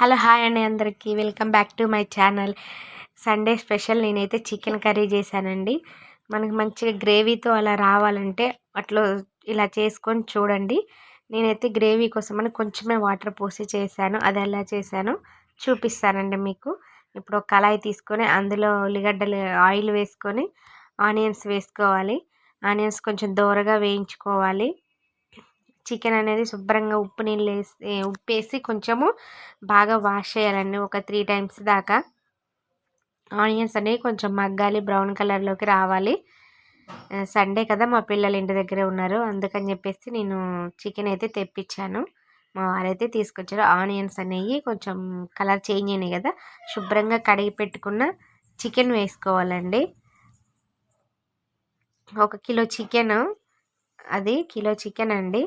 Hello hi అండి అందరికీ. Welcome back to my channel Sunday special నేనైతే చికెన్ కర్రీ చేశానండి. మనకి మంచిగా గ్రేవీతో అలా రావాలంటే అట్లా ఇలా చేసుకొని చూడండి. నేనైతే గ్రేవీ కోసమని కొంచెమే వాటర్ పోసి చేశాను. అది ఎలా చేశానో చూపిస్తానండి మీకు. ఇప్పుడు ఒక కళాయి తీసుకొని అందులో ఉల్లిగడ్డలు ఆయిల్ వేసుకొని ఆనియన్స్ వేసుకోవాలి. ఆనియన్స్ కొంచెం దోరగా వేయించుకోవాలి. చికెన్ అనేది శుభ్రంగా ఉప్పు నీళ్ళు వేసి ఉప్పు వేసి కొంచెము బాగా వాష్ చేయాలండి. ఒక త్రీ టైమ్స్ దాకా. ఆనియన్స్ అనేవి కొంచెం మగ్గాలి బ్రౌన్ కలర్లోకి రావాలి. సండే కదా మా పిల్లలు ఇంటి దగ్గరే ఉన్నారు. అందుకని చెప్పేసి నేను చికెన్ అయితే తెప్పించాను. మా వారైతే తీసుకొచ్చారు. ఆనియన్స్ అనేవి కొంచెం కలర్ చేంజ్ అయినాయి కదా. శుభ్రంగా కడిగి పెట్టుకున్న చికెన్ వేసుకోవాలండి. ఒక కిలో చికెన్ అది కిలో చికెన్ అండి.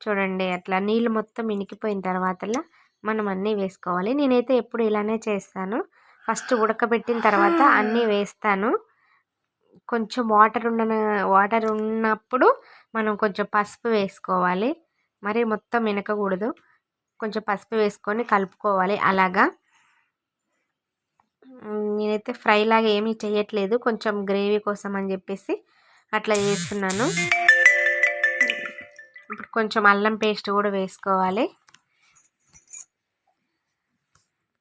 చూడండి అట్లా నీళ్ళు మొత్తం ఇనికిపోయిన తర్వాత మనం అన్నీ వేసుకోవాలి. నేనైతే ఎప్పుడు ఇలానే చేస్తాను. ఫస్ట్ ఉడకబెట్టిన తర్వాత అన్నీ వేస్తాను. కొంచెం వాటర్ ఉన్న వాటర్ ఉన్నప్పుడు మనం కొంచెం పసుపు వేసుకోవాలి. మరి మొత్తం వెనకకూడదు కొంచెం పసుపు వేసుకొని కలుపుకోవాలి. అలాగా. నేనైతే ఫ్రై లాగా ఏమీ చేయట్లేదు కొంచెం గ్రేవీ కోసం అని చెప్పేసి అట్లా చేస్తున్నాను. కొంచెం అల్లం పేస్ట్ కూడా వేసుకోవాలి.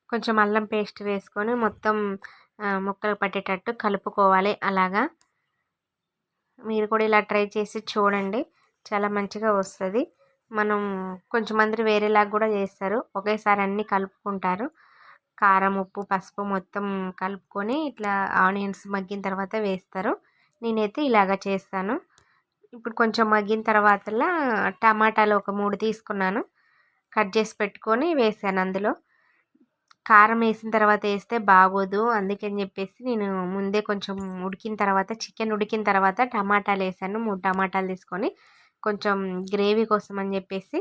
కొంచెం అల్లం పేస్ట్ వేసుకొని మొత్తం ముక్కలు పట్టేటట్టు కలుపుకోవాలి అలాగా. మీరు కూడా ఇలా ట్రై చేసి చూడండి. చాలా మంచిగా వస్తుంది. మనం కొంచెం మంది వేరేలాగా కూడా చేస్తారు. ఒకేసారి అన్నీ కలుపుకుంటారు. కారం ఉప్పు పసుపు మొత్తం కలుపుకొని ఇట్లా ఆనియన్స్ మగ్గిన తర్వాత వేస్తారు. నేనైతే ఇలాగ చేస్తాను. ఇప్పుడు కొంచెం మగ్గిన తర్వాత టమాటాలు ఒక మూడు తీసుకున్నాను. కట్ చేసి పెట్టుకొని వేసాను అందులో. కారం వేసిన తర్వాత వేస్తే బాగోదు అందుకని చెప్పేసి నేను ముందే కొంచెం ఉడికిన తర్వాత చికెన్ ఉడికిన తర్వాత టమాటాలు వేసాను. మూడు టమాటాలు తీసుకొని కొంచెం గ్రేవీ కోసం అని చెప్పేసి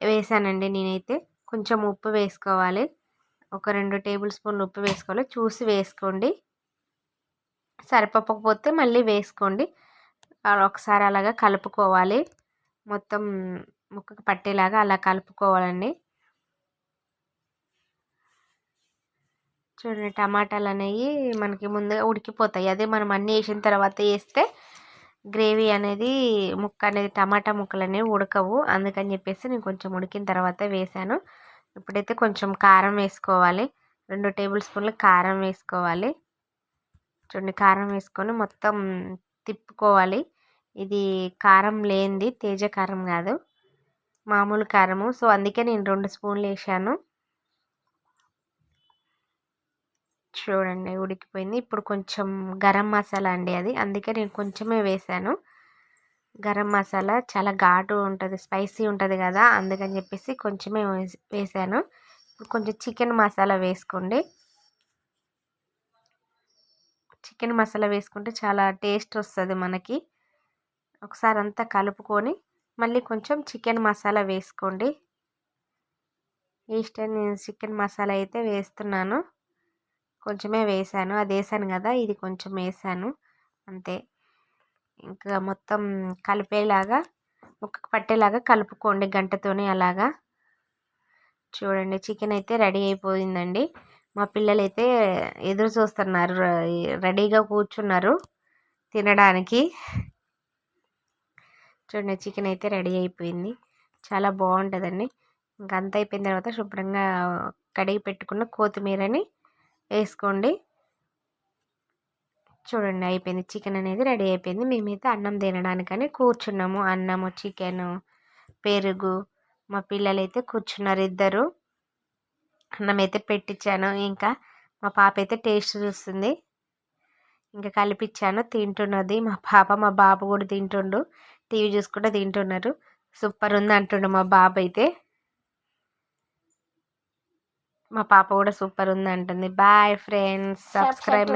వేసానండి నేనైతే. కొంచెం ఉప్పు వేసుకోవాలి. ఒక రెండు టేబుల్ స్పూన్లు ఉప్పు వేసుకోవాలి. చూసి వేసుకోండి. సరిపోకపోతే మళ్ళీ వేసుకోండి. ఒకసారి అలాగా కలుపుకోవాలి. మొత్తం ముక్కకు పట్టేలాగా అలా కలుపుకోవాలండి. చూడండి టమాటాలు అనేవి మనకి ముందుగా ఉడికిపోతాయి. అదే మనం అన్నీ వేసిన తర్వాత వేస్తే గ్రేవీ అనేది ముక్క అనేది టమాటా ముక్కలు అనేవి ఉడకవు. అందుకని చెప్పేసి నేను కొంచెం ఉడికిన తర్వాత వేసాను ఇప్పుడైతే కొంచెం కారం వేసుకోవాలి. రెండు టేబుల్ స్పూన్లు కారం వేసుకోవాలి. చూడండి కారం వేసుకొని మొత్తం తిప్పుకోవాలి. ఇది కారం లేనిది తేజ కారం కాదు. మామూలు కారము. సో అందుకే నేను రెండు స్పూన్లు వేసాను చూడండి ఉడికిపోయింది. ఇప్పుడు కొంచెం గరం మసాలా అండి అది. అందుకే నేను కొంచెమే వేసాను గరం మసాలా చాలా ఘాటు ఉంటుంది స్పైసీ ఉంటుంది కదా. అందుకని చెప్పేసి కొంచెమే వేసాను కొంచెం చికెన్ మసాలా వేసుకోండి. చికెన్ మసాలా వేసుకుంటే చాలా టేస్ట్ వస్తుంది మనకి. ఒకసారి అంతా కలుపుకొని మళ్ళీ కొంచెం చికెన్ మసాలా వేసుకోండి. ఈస్టర్ నేను చికెన్ మసాలా అయితే వేస్తున్నాను. కొంచెమే వేసాను. అది వేసాను కదా ఇది కొంచెం వేసాను. అంతే. ఇంకా మొత్తం కలిపేలాగా ముక్కకు పట్టేలాగా కలుపుకోండి గంటతోనే అలాగా. చూడండి చికెన్ అయితే రెడీ అయిపోయిందండి. మా పిల్లలు అయితే ఎదురు చూస్తున్నారు రెడీగా కూర్చున్నారు తినడానికి. చూడండి చికెన్ అయితే రెడీ అయిపోయింది. చాలా బాగుంటుందండి. ఇంకా అంత అయిపోయిన తర్వాత శుభ్రంగా కడిగి పెట్టుకున్న కొత్తిమీరని వేసుకోండి. చూడండి అయిపోయింది. చికెన్ అనేది రెడీ అయిపోయింది. మేమైతే అన్నం తినడానికని కూర్చున్నాము. అన్నము చికెను పెరుగు. మా పిల్లలు అయితే కూర్చున్నారు ఇద్దరు. అన్నం అయితే పెట్టించాను ఇంకా మా పాప అయితే టేస్ట్ చూస్తుంది. ఇంకా కలిపిచ్చాను. తింటున్నది. మా పాప మా బాబు కూడా తింటుండు. టీవీ చూసుకుంటూ తింటున్నారు. సూపర్ ఉంది అంటుండు మా బాబు అయితే మా పాప కూడా సూపర్ ఉంది అంటుంది బాయ్ ఫ్రెండ్స్ సబ్స్క్రైబ్